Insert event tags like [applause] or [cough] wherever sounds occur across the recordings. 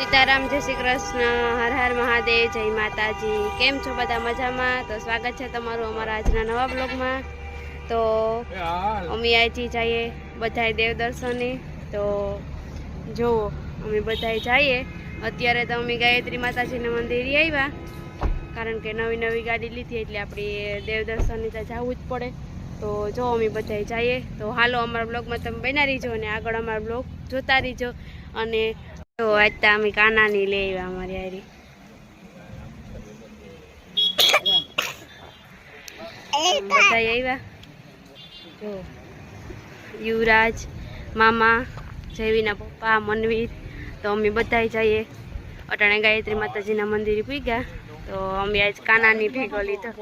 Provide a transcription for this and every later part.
સીતારામ જય શ્રી કૃષ્ણ હર હર મહાદેવ જય માતાજી. કેમ છો બધા મજામાં? તો સ્વાગત છે તમારું અમારા આજના નવા બ્લોગમાં. તો અમે અહીંથી જઈએ બધાય દેવદર્શને તો જુઓ અમે બધાએ જઈએ. અત્યારે તો અમે ગાયત્રી માતાજીના મંદિરે આવ્યા. કારણ કે નવી નવી ગાડી લીધી એટલે આપણે દેવ ત્યાં તો જવું જ પડે. તો જો અમે બધાએ જઈએ. તો હાલો અમારા બ્લોગમાં તમે બનાવી રહીજો અને આગળ અમારા બ્લોગ જોતા રહીજો. અને તો આજ તો અમે કાનાની લઈ આવ્યા અમારી હારી. બધા આવ્યા? જો યુવરાજ મામા જયવીના પપ્પા મનવીર તો અમે બધા જઈએ. અટાણે ગાયત્રી માતાજીના મંદિરે પૂગ્યા તો અમે આજ કાનાની ભેગો લીધો.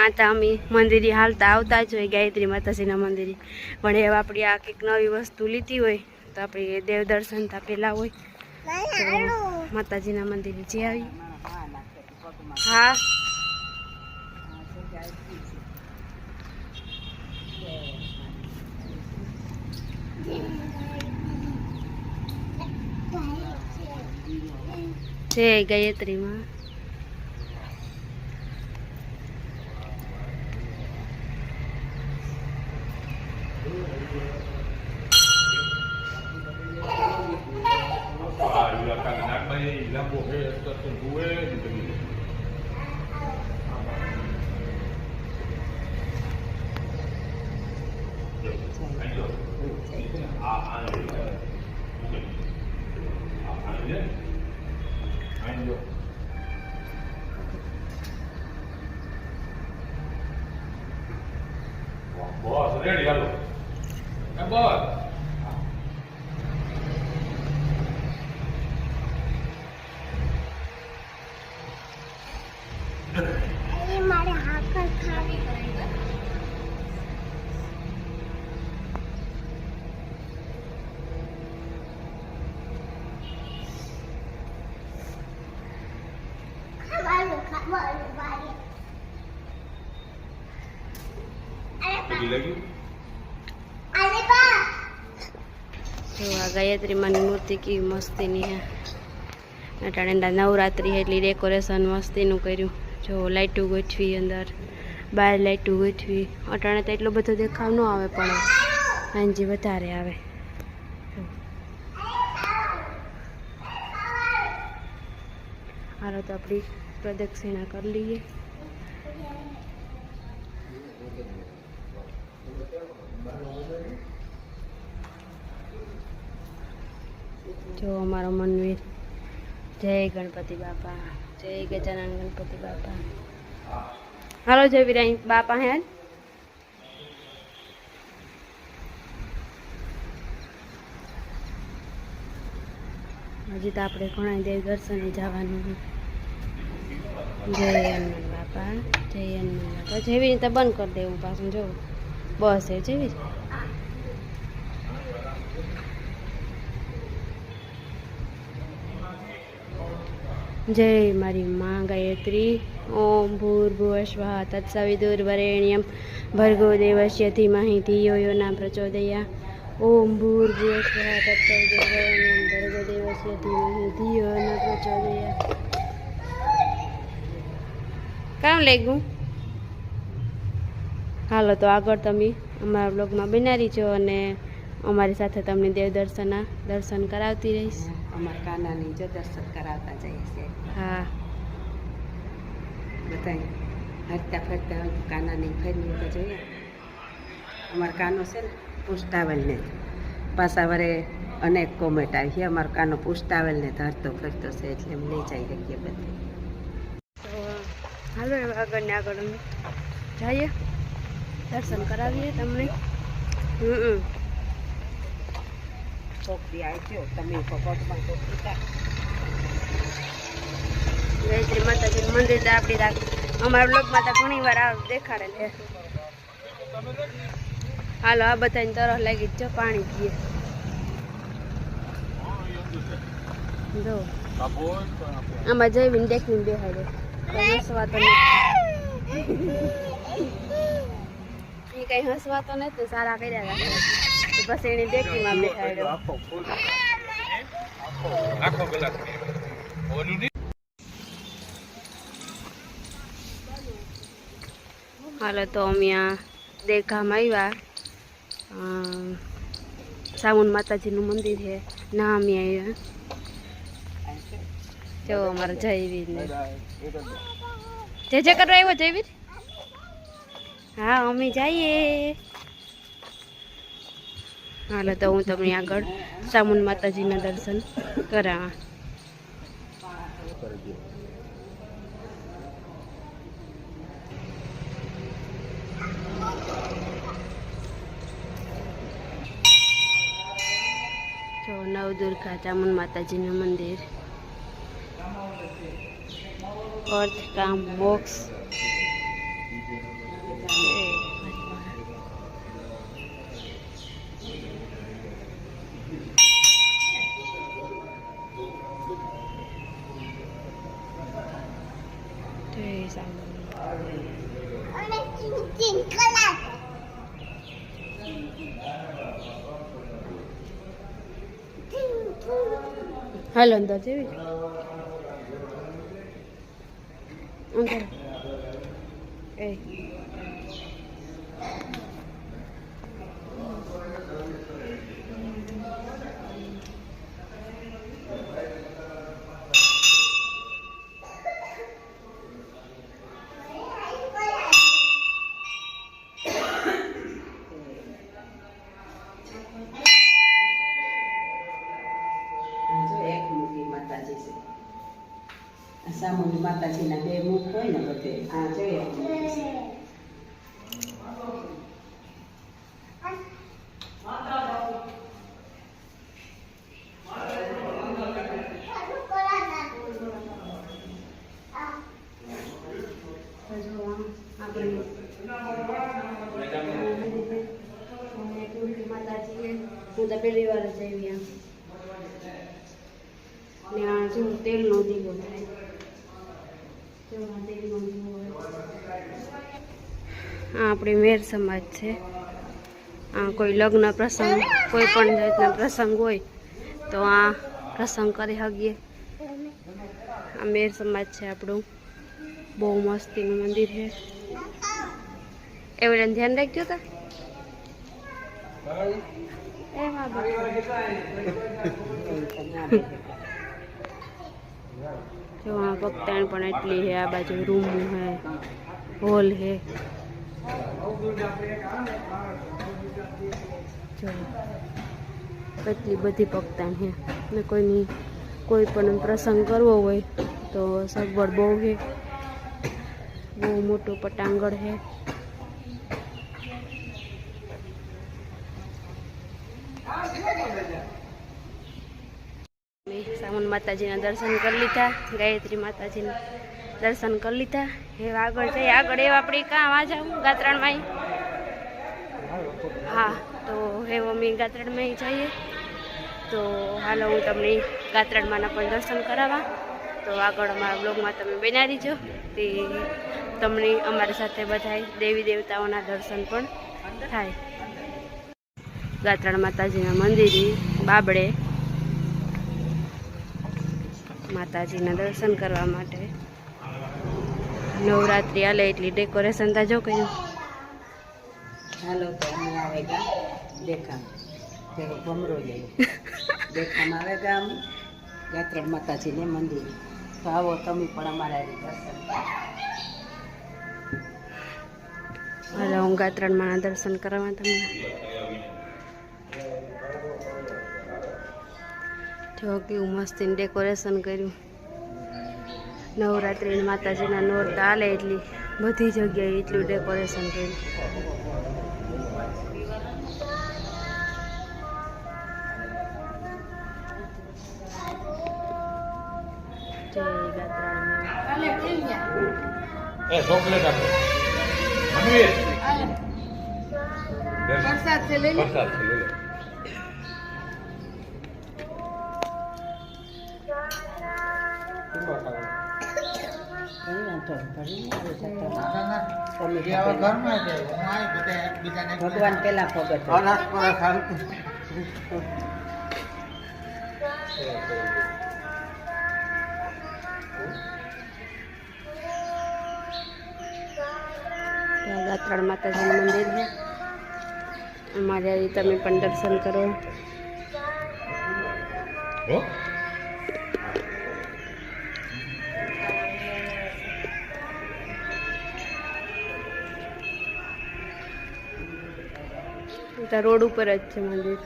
આ તો અમે મંદિરે હાલતા આવતા જ હોય ગાયત્રી માતાજીના મંદિરે. પણ એવા આપણે આ કંઈક નવી વસ્તુ લીધી હોય તો આપણે દેવ દર્શન તા પહેલા હોય. માતાજીના મંદિરે જઈ આવી. હા. જય ગાયત્રીમાં. y la mujer está on. dua, there you go. Lagi. જો આ ગાયત્રી માની મૂર્તિ કેવી મસ્તીની હે. અટાણે નવરાત્રી એટલી ડેકોરેશન મસ્તીનું કર્યું. જો લાઇટું ગોઠવી અંદર બહાર લાઇટું ગોઠવી. અટાણે તો એટલો બધો દેખાવ ન આવે પણ હાંજી વધારે આવે. હાલો તો આપણી પ્રદક્ષિણા કરી લઈએ. જો અમારો મનવીર. જય ગણપતિ બાપા. જય ગજાનન ગણપતિ બાપા. હાલો જય વિરાય બાપા હે. હજી તો આપણે ઘણા દેવ દર્શને જવાનું જય હનુમાન બાપા, જય હનુમાન બાપા. જેવી રીતે બંધ કરી દેવું પાછું, જો. બસ એ જેવી જ. જય મારી માં ગાયત્રી ઓમ ભૂર્ભુવસ્વઃ તત્સવિદુર્વરેણ્યમ ભર્ગો દેવસ્ય ધીમહિ ધિયો યો ના પ્રચોદયા ઓમ ભૂર્ભુવસ્વઃ તત્સવિદુર્વરેણ્યમ ભર્ગો દેવસ્ય ધીમહિ ધિયો ન પ્રચોદયા કામ લાગ્યું હાલો તો આગળ તમે અમારા બ્લોગમાં બનાવી છો અને અમારી સાથે તમને દેવ દર્શનના દર્શન કરાવતી રહીશ. અમારા કાનાની જો દર્શન કરાવતા જઈએ છીએ. હા. બધાય હરતા ફરતા કાનાની ફરીને તો જોઈએ. અમારો કાનો છે ને પુષ્ટાવલને પાછા વરે અનેક કોમેન્ટ આવી છે. અમારો કાનો પુષ્ટાવલને તો હરતો ફરતો છે એટલે અમે લઈ જઈ શકીએ બધે. તો હાલો હવે આગળ ને આગળ અમે જઈએ. દર્શન કરાવીએ તમને. હમ. છોકરી આવી તમે પગોટમાં છોકરી ગાયત્રી માતાજીનું મંદિર તો આપણી રાખ અમારા બ્લોગમાં તો ઘણી વાર આવ દેખાડે લે હાલો આ બધાને તરફ લાગી જ પાણી પીએ. જો. આમાં જઈને દેખીને બેહાડે. હસવાતો નથી. [laughs] એ કઈ હસવાતો નથી સારા કર્યા રાખે. પછી એને દેખીમાં બેહાડ્યો આખો હાલો તો અમે આ દેખામાં આવ્યા. સાવન માતાજીનું મંદિર છે. ના અમે આવ્યા. જો અમારે જયવીર ને. જે જે કરવા આવ્યો જયવીર? હા અમે જઈએ. હાલો તો હું તમને આગળ સામુન માતાજીના દર્શન કરાવા. જો, નવદુર્ગા ચામુન માતાજીનું મંદિર. અર્થ કામ બોક્સ જય સાંઈ હાલો અંદર જેવી અંદર એ આ માતાજી છે આ સામુની માતાજીના બે મુખ હોય ને બધે આ જો એક મૂકી છે. તો જો આમ આપણે માતાજી હું તો પહેલી વાર જ આવી આમ ને આ જો તેલનો દીવો થાય. આ આપણી મેર સમાજ છે. આ કોઈ લગ્ન પ્રસંગ કોઈ પણ જાતના પ્રસંગ હોય તો આ પ્રસંગ કરી શકીએ આ મેર સમાજ છે આપણું. બહુ મસ્તીનું મંદિર છે. એવું ધ્યાન રાખજો તો. એ હા [laughs] જો આ ભક્તાણ પણ એટલી છે આ બાજુ રૂમ હે, હોલ હે. જો બધી ભક્તાણ છે ને કોઈની, કોઈ પણ પ્રસંગ કરવો હોય તો સગવડ બહુ છે બહુ મોટું પટાંગણ છે મેં સામુન માતાજીના દર્શન કરી લીધા, ગાયત્રી માતાજીના દર્શન કરી લીધા. હે આગળ જઈએ. આગળ એવા આપણે કાં આ જાઉં ગાત્રણમાં હા, તો હે અમે ગાત્રણમાં જઈએ. તો હાલો હું તમને ગાત્રણમાંના પણ દર્શન કરાવવા. તો આગળ અમારા બ્લોગમાં તમે બના દીજો તે તમને અમારી સાથે બધા દેવી દેવતાઓના દર્શન પણ થાય. ગાત્રણ માતાજીના મંદિરે બાબડે માતાજીના દર્શન કરવા માટે. નવરાત્રિ આલે એટલી ડેકોરેશન તા જો કહ્યું હાલો તો અમે દેખામ. તેનો ભમરો લઈ દેખામ આવે ગામ. ગાત્રણ માતાજીને મંદિર. તો આવો તમે પણ અમારા દર્શન હાલો હું ગાત્રણમાંના દર્શન કરવા તમને. જો કેવું મસ્તી ડેકોરેશન કર્યું. નવરાત્રિ માતાજીના નોરતા હાલે એટલી બધી જગ્યાએ એટલું ડેકોરેશન કર્યું. જય એ ચોકલેટ આપો. પ્રસાદ છે લઈ પ્રસાદ છે ભગવાન પેલા ભગત ગાત્રણ માતાજીનું મંદિર છે. અમારે તમે પણ દર્શન કરો. ત્યાં રોડ ઉપર જ છે મંદિર.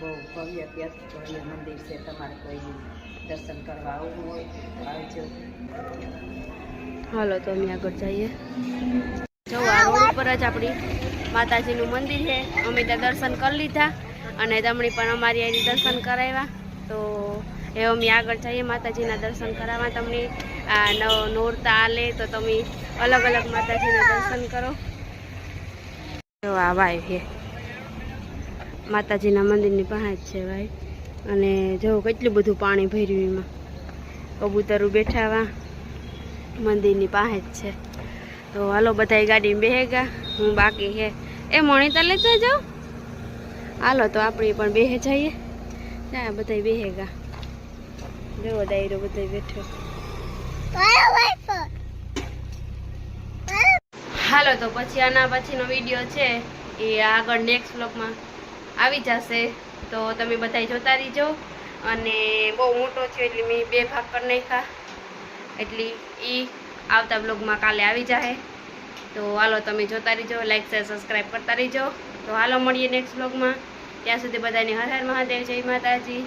બહુ ભવ્ય ભવ્ય મંદિર છે તમારે કોઈ દર્શન કરવા આવવું હોય તો આવજો. હાલો તો અમે આગળ જઈએ. જો આ રોડ ઉપર જ આપણી માતાજીનું મંદિર છે. અમે ત્યાં દર્શન કરી લીધા. અને તમને પણ અમારી અહીં દર્શન કરાવ્યા. તો એ અમે આગળ જઈએ, માતાજીના દર્શન કરાવવા. તમને આ નવ નોરતા આલે તો તમે અલગ અલગ માતાજીના દર્શન કરો. જો આ ભાઈ છે. માતાજીના મંદિરની પાસે છે ભાઈ. અને જો કેટલું બધું પાણી ભર્યું એમાં. કબૂતરું બેઠાવા મંદિરની પાસે જ છે. તો હાલો બધા ગાડીમાં બેહેગા હું બાકી છે એ મણિતા લેતા જાઓ. હાલો, તો આપણે પણ બેહે જઈએ. ત્યાં બધા બેહેગા જોવો ડાયરો બધા બેઠો. હાલો, તો પછી આના પછીનો વીડિયો છે, એ આગળ નેક્સ્ટ બ્લોગમાં આવી જશે. તો તમે બધા જોતા રહીજો. અને બહુ મોટો છે, એટલે મેં બે ભાગ કરી નાખ્યા. એટલે એ આવતા બ્લોગમાં કાલે આવી જાય તો હાલો, તમે જોતા રહીજો લાઈક શેર સબસ્ક્રાઈબ કરતા રહીજો. તો હાલો મળીએ નેક્સ્ટ બ્લોગમાં ત્યાં સુધી બધાને હર હર મહાદેવ જય માતાજી.